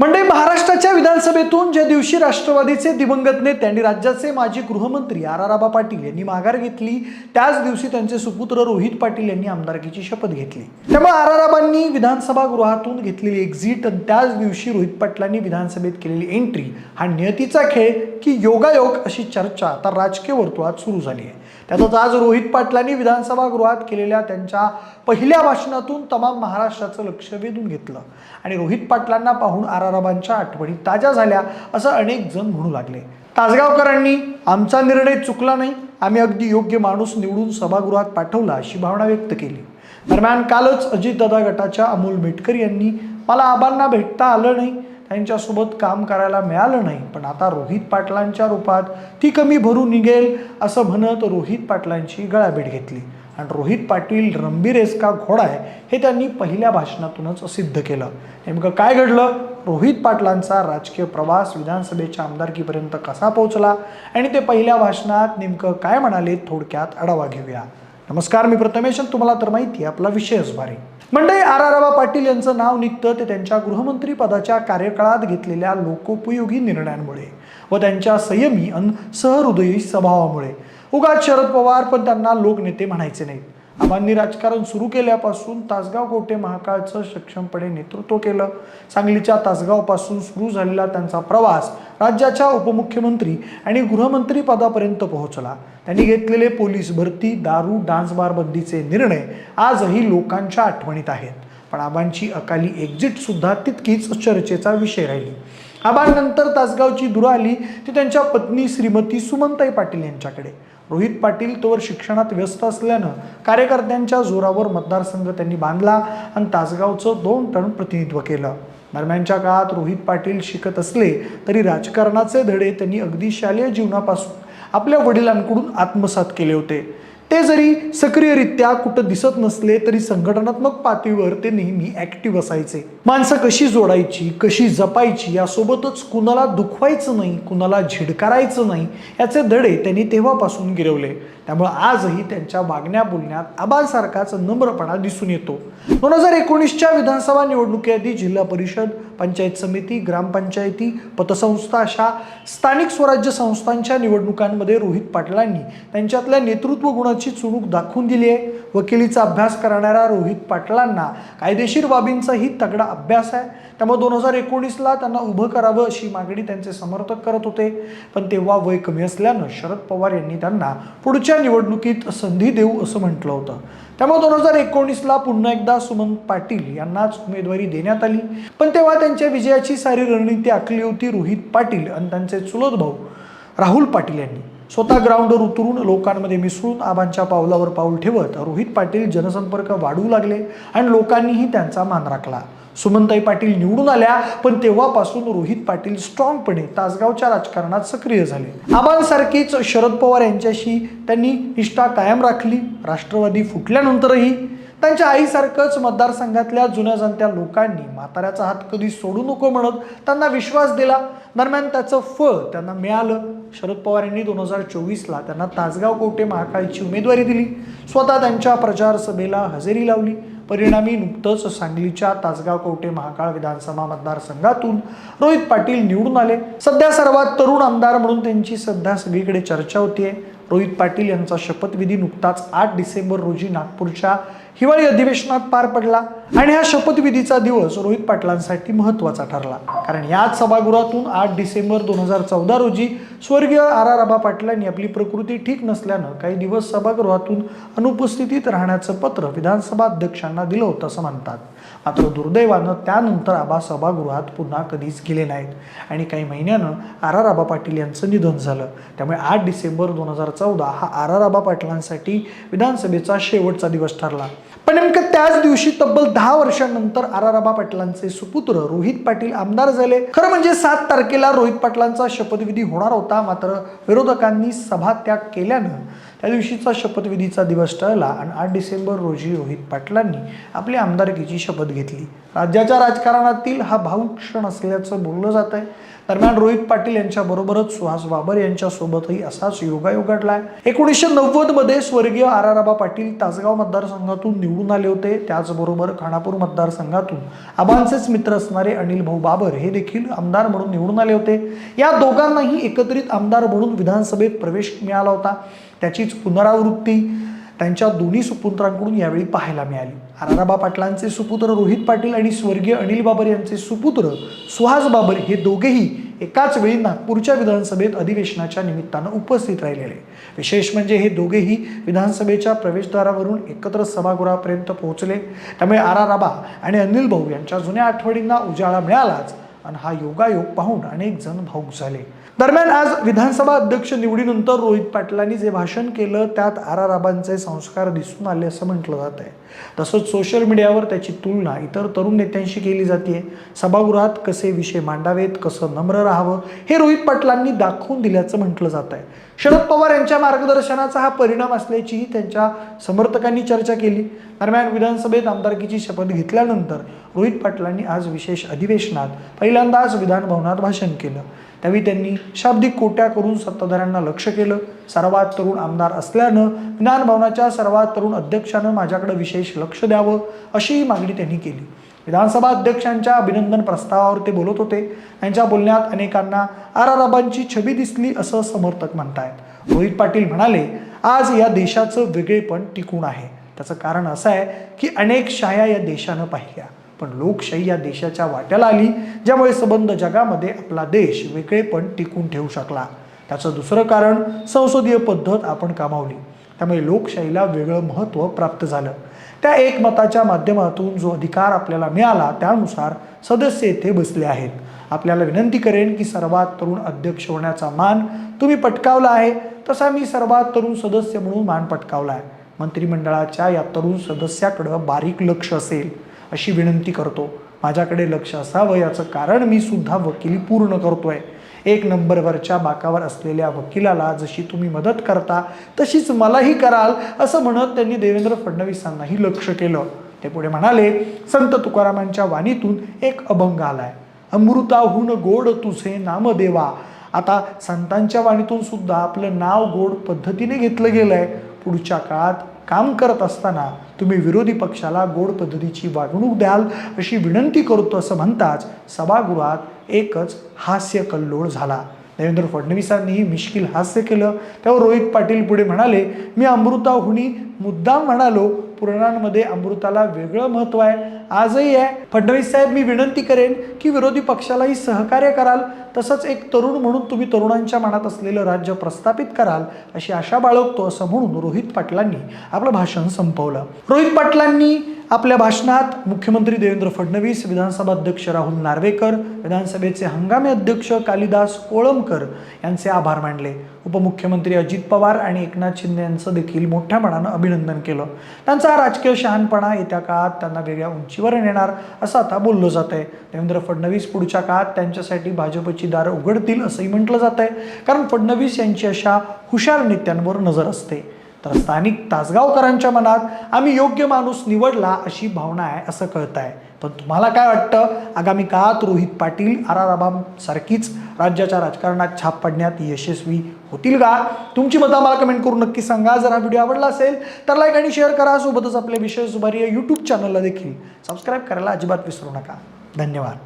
म्हणजे महाराष्ट्राच्या विधानसभेतून ज्या दिवशी राष्ट्रवादीचे दिवंगत नेते आणि राज्याचे माजी गृहमंत्री आर आर आबा पाटील यांनी माघार घेतली त्याच दिवशी त्यांचे सुपुत्र रोहित पाटील यांनी आमदारकीची शपथ घेतली. त्यामुळे आर आर आबांनी विधानसभा गृहातून घेतलेली एक्झिट आणि त्याच दिवशी रोहित पाटलांनी विधानसभेत केलेली एंट्री हा नियतीचा खेळ की योगायोग अशी चर्चा आता राजकीय वर्तुळात सुरू झाली आहे. त्यातच आज रोहित पाटलांनी विधानसभा गृहात केलेल्या त्यांच्या पहिल्या भाषणातून तमाम महाराष्ट्राचं लक्ष वेधून घेतलं. आणि रोहित पाटलांना पाहून आराराबांच्या आठवणी ताज्या झाल्या असं अनेक जण म्हणू लागले. तासगावकरांनी आमचा निर्णय चुकला नाही. आम्ही अगदी योग्य माणूस निवडून सभागृहात पाठवला अशी भावना व्यक्त केली. दरम्यान कालच अजितदादा गटाच्या अमोल मेटकर यांनी मला आबांना भेटता आलं नाही. त्यांच्यासोबत काम करायला मिळालं नाही. पण आता रोहित पाटलांच्या रूपात ती कमी भरून निघेल असं म्हणत रोहित पाटलांची गळाभेट घेतली. आणि रोहित पाटील रणबीर एसका घोडा आहे हे त्यांनी पहिल्या भाषणातूनच सिद्ध केलं. नेमकं काय घडलं? रोहित पाटलांचा राजकीय प्रवास विधानसभेच्या आमदारकीपर्यंत कसा पोहोचला? आणि ते पहिल्या भाषणात नेमकं काय म्हणाले? थोडक्यात आढावा घेऊया. नमस्कार मी प्रथमेश तुम्हाला तर माहिती आहे आपला विषयच भारी मंडळी आर. आर. आबा पाटील यांचं नाव निघतं ते त्यांच्या गृहमंत्री पदाच्या कार्यकाळात घेतलेल्या लोकोपयोगी निर्णयांमुळे व त्यांच्या संयमी अन सहृदयी स्वभावामुळे. उगाच शरद पवार पण त्यांना लोकनेते म्हणायचे नाहीत. आबांनी राजकारण सुरू केल्यापासून तासगाव कोटे महाकाळचं सक्षमपणे नेतृत्व केलं. सांगलीच्या तासगावपासून सुरू झालेला त्यांचा प्रवास राज्याच्या उपमुख्यमंत्री आणि गृहमंत्री पदापर्यंत पोहोचला. त्यांनी घेतलेले पोलीस भरती दारू डान्स बार बंदीचे निर्णय आजही लोकांच्या आठवणीत आहेत. पण आबांची अकाली एक्झिट सुद्धा तितकीच चर्चेचा विषय राहिली. आबांनंतर तासगावची दुरा आली ती त्यांच्या पत्नी श्रीमती सुमंताई पाटील यांच्याकडे. रोहित पाटील तोवर शिक्षणात व्यस्त असल्यानं कार्यकर्त्यांच्या जोरावर मतदारसंघ त्यांनी बांधला आणि तासगावचं दोन टर्म प्रतिनिधित्व केलं. दरम्यानच्या काळात रोहित पाटील शिकत असले तरी राजकारणाचे धडे त्यांनी अगदी शालेय जीवनापासून आपल्या वडिलांकडून आत्मसात केले होते. ते जरी सक्रियरित्या कुठं दिसत नसले तरी संघटनात्मक पातळीवर ते नेहमी ऍक्टिव्ह असायचे. माणसं कशी जोडायची कशी जपायची यासोबतच कुणाला दुखवायचं नाही कुणाला झिडकारायचं नाही याचे धडे त्यांनी तेव्हापासून गिरवले. त्यामुळे आजही त्यांच्या वागण्या बोलण्यात आबालसारखाच नम्रपणा दिसून येतो. दोन हजार एकोणीसच्या विधानसभा निवडणुकीआधी जिल्हा परिषद पंचायत समिती ग्रामपंचायती पतसंस्था अशा स्थानिक स्वराज्य संस्थांच्या निवडणुकांमध्ये रोहित पाटलांनी त्यांच्यातल्या नेतृत्व गुणाची चुणूक दाखवून दिली आहे. वकिलीचा अभ्यास करणाऱ्या रोहित पाटलांना कायदेशीर बाबींचाही तगडा अभ्यास आहे. त्यामुळे दोन हजार एकोणीसला त्यांना उभं करावं अशी मागणी त्यांचे समर्थक करत होते. पण तेव्हा वय कमी असल्यानं शरद पवार यांनी त्यांना पुढच्या निवडणुकीत संधी देऊ असं म्हटलं होतं. त्यामुळे दोन हजार एकोणीसला पुन्हा एकदा सुमंत पाटील यांनाच उमेदवारी देण्यात आली. पण तेव्हा त्यांच्या विजयाची सारी रणनीती आखली होती रोहित पाटील आणि त्यांचे चुलत भाऊ राहुल पाटील यांनी. स्वतः ग्राउंडवर उतरून लोकांमध्ये मिसळून आबांच्या पावलावर पाऊल ठेवत रोहित पाटील जनसंपर्क वाढवू लागले आणि लोकांनीही त्यांचा मान राखला. सुमनताई पाटील निवडून आल्या पण तेव्हापासून रोहित पाटील स्ट्रॉंगपणे तासगावच्या राजकारणात सक्रिय झाले. आबांसारखीच शरद पवार यांच्याशी त्यांनी निष्ठा कायम राखली. राष्ट्रवादी फुटल्यानंतरही त्यांच्या आईसारखंच मतदारसंघातल्या जुन्या जनत्या लोकांनी म्हाताऱ्याचा हात कधी सोडू नको म्हणत त्यांना विश्वास दिला. दरम्यान त्याचं फळ त्यांना मिळालं. शरद पवार यांनी दोन हजार चोवीसला त्यांना तासगाव कोटे महाकाळची उमेदवारी दिली. स्वतः त्यांच्या प्रचार सभेला हजेरी लावली. परिणामी नुकतंच सांगलीच्या तासगाव कोटे महाकाळ विधानसभा मतदारसंघातून रोहित पाटील निवडून आले. सध्या सर्वात तरुण आमदार म्हणून त्यांची सध्या सगळीकडे चर्चा होतीये. रोहित पाटील यांचा शपथविधी नुकताच आठ डिसेंबर रोजी नागपूरच्या हिवाळी अधिवेशनात पार पडला आणि हा शपथविधीचा दिवस रोहित पाटलांसाठी महत्त्वाचा ठरला. कारण याच सभागृहातून आठ डिसेंबर दोन हजार चौदा रोजी स्वर्गीय आर आर आबा पाटलांनी आपली प्रकृती ठीक नसल्यानं काही दिवस सभागृहातून अनुपस्थितीत राहण्याचं पत्र विधानसभा अध्यक्षांना दिलं होतं असं म्हणतात. मात्र दुर्दैवानं त्यानंतर आबा सभागृहात पुन्हा कधीच गेले नाहीत. आणि काही महिन्यानं आर आर आबा पाटील यांचं निधन झालं. त्यामुळे आठ डिसेंबर दोन हजार चौदा हा आर आर आबा पाटलांसाठी विधानसभेचा शेवटचा दिवस ठरला. पण नेमकं त्याच दिवशी तब्बल दहा वर्षांनंतर आराराबा पाटलांचे सुपुत्र रोहित पाटील आमदार झाले. खरं म्हणजे सात तारखेला रोहित पाटलांचा शपथविधी होणार होता मात्र विरोधकांनी सभात्याग केल्यानं त्या दिवशीचा शपथविधीचा दिवस टळला आणि आठ डिसेंबर रोजी रोहित पाटलांनी आपली आमदारकीची शपथ घेतली. राज्याच्या राजकारणातील हा भाऊक क्षण असल्याचं बोललं जात आहे. दरम्यान रोहित पाटील यांच्याबरोबरच सुहास बाबर यांच्यासोबतही असाच योगायोग आहे एकोणीसशे नव्वदमध्ये स्वर्गीय आर आर आबा पाटील तासगाव मतदारसंघातून निवडून आले होते. त्याचबरोबर खानापूर मतदारसंघातून आबांचेच मित्र असणारे अनिल भाऊ बाबर हे देखील आमदार म्हणून निवडून आले होते. या दोघांनाही एकत्रित आमदार म्हणून विधानसभेत प्रवेश मिळाला होता. त्याचीच पुनरावृत्ती त्यांच्या दोन्ही सुपुत्रांकडून यावेळी पाहायला मिळाली. आराराबा पाटलांचे सुपुत्र रोहित पाटील आणि स्वर्गीय अनिल बाबर यांचे सुपुत्र सुहास बाबर हे दोघेही एकाच वेळी नागपूरच्या विधानसभेत अधिवेशनाच्या निमित्तानं उपस्थित राहिलेले. विशेष म्हणजे हे दोघेही विधानसभेच्या प्रवेशद्वारावरून एकत्र सभागृहापर्यंत पोहोचले. त्यामुळे आराराबा आणि अनिल भाऊ यांच्या जुन्या आठवणींना उजाळा मिळालाच आणि हा योगायोग पाहून अनेक जण भाऊक झाले. दरम्यान आज विधानसभा अध्यक्ष निवडीनंतर रोहित पाटलांनी जे भाषण केलं त्यात आराराबांचे संस्कार दिसून आले असं म्हटलं जात आहे. तसंच सोशल मीडियावर त्याची तुलना इतर तरुण नेत्यांशी केली जाते सभागृहात कसे विषय मांडावेत कसं नम्र राहावं हे रोहित पाटलांनी दाखवून दिल्याचं म्हटलं जात आहे. शरद पवार यांच्या मार्गदर्शनाचा हा परिणाम असल्याचीही त्यांच्या समर्थकांनी चर्चा केली. दरम्यान विधानसभेत आमदारकीची शपथ घेतल्यानंतर रोहित पाटलांनी आज विशेष अधिवेशनात पहिल्यांदाच विधान भवनात भाषण केलं. त्यावेळी त्यांनी शाब्दिक कोट्या करून सत्ताधाऱ्यांना लक्ष केलं. सर्वात तरुण आमदार असल्यानं विधान भवनाच्या सर्वात तरुण अध्यक्षानं माझ्याकडे विशेष लक्ष द्यावं अशीही मागणी त्यांनी केली. विधानसभा अध्यक्षांच्या अभिनंदन प्रस्तावावर ते बोलत होते. त्यांच्या बोलण्यात अनेकांना आराराबांची छबी दिसली असं समर्थक म्हणतायत. रोहित पाटील म्हणाले आज या देशाचं वेगळेपण टिकून आहे. त्याचं कारण असं आहे की अनेक शाया या देशानं पाहिल्या. पण लोकशाही या देशाच्या वाट्याला आली ज्यामुळे संबंध जगामध्ये आपला देश वेगळेपण टिकून ठेवू शकला. त्याचं दुसरं कारण संसदीय पद्धत आपण कामावली. त्यामुळे लोकशाहीला वेगळं महत्त्व प्राप्त झालं. त्या एकमताच्या माध्यमातून जो अधिकार आपल्याला मिळाला त्यानुसार सदस्य येथे बसले आहेत. आपल्याला विनंती करेन की सर्वात तरुण अध्यक्ष होण्याचा मान तुम्ही पटकावला आहे तसा मी सर्वात तरुण सदस्य म्हणून मान पटकावला आहे. मंत्रिमंडळाच्या या तरुण सदस्याकडं बारीक लक्ष असेल. अशी विनंती करतो. माझ्याकडे लक्ष असावं याचं कारण मी सुद्धा वकिली पूर्ण करतोय. एक नंबरवरच्या बाकावर असलेल्या वकिलाला जशी तुम्ही मदत करता तशीच मलाही कराल असं म्हणत त्यांनी देवेंद्र फडणवीसांनाही लक्ष केलं. ते पुढे म्हणाले संत तुकारामांच्या वाणीतून एक अभंग आलाय. अमृताहून गोड तुझे नामदेवा आता संतांच्या वाणीतून सुद्धा आपलं नाव गोड पद्धतीने घेतलं गेलंय. पुढच्या काळात काम करत असताना तुम्ही विरोधी पक्षाला गोड पद्धतीची वागणूक द्याल अशी विनंती करतो असं म्हणताच सभागृहात एकच हास्य कल्लोळ झाला. देवेंद्र फडणवीसांनीही मिश्किल हास्य केलं. त्यावर रोहित पाटील पुढे म्हणाले मी अमृताहुनी मुद्दाम म्हणालो पुराणांमध्ये अमृताला वेगळं महत्त्व आहे. आजही आहे. फडणवीस साहेब मी विनंती करेन की विरोधी पक्षालाही सहकार्य कराल. तसंच एक तरुण म्हणून तुम्ही तरुणांच्या मनात असलेलं राज्य प्रस्थापित कराल अशी आशा बाळगतो असं म्हणून रोहित पाटलांनी आपलं भाषण संपवलं. रोहित पाटलांनी आपल्या भाषणात मुख्यमंत्री देवेंद्र फडणवीस विधानसभा अध्यक्ष राहुल नार्वेकर विधानसभेचे हंगामी अध्यक्ष कालिदास कोळंबकर यांचे आभार मानले. उपमुख्यमंत्री अजित पवार आणि एकनाथ शिंदे यांचं देखील मोठ्या मनानं अभिनंदन केलं. त्यांचा हा राजकीय शहाणपणा येत्या काळात त्यांना वेगळ्या उंचीवर नेणार असं आता बोललं जात आहे देवेंद्र फडणवीस पुढच्या काळात त्यांच्यासाठी भाजपची दारं उघडतील असंही म्हटलं जात आहे कारण फडणवीस यांची अशा हुशार नेत्यांवर नजर असते. तर स्थानिक तासगावकरांच्या मनात आम्ही योग्य माणूस निवडला अशी भावना आहे असं कळत आहे पण तुम्हाला काय वाटतं? आगामी काळात रोहित पाटील आराराबाम सारखीच राज्याच्या राजकारणात छाप पडण्यात यशस्वी होतील का? तुमची मतं आम्हाला कमेंट करून नक्की सांगा. जर हा व्हिडिओ आवडला असेल तर लाईक आणि शेअर करा. सोबतच आपल्या विशेष सुभारी यूट्यूब चॅनलला देखील सबस्क्राईब करायला अजिबात विसरू नका. धन्यवाद.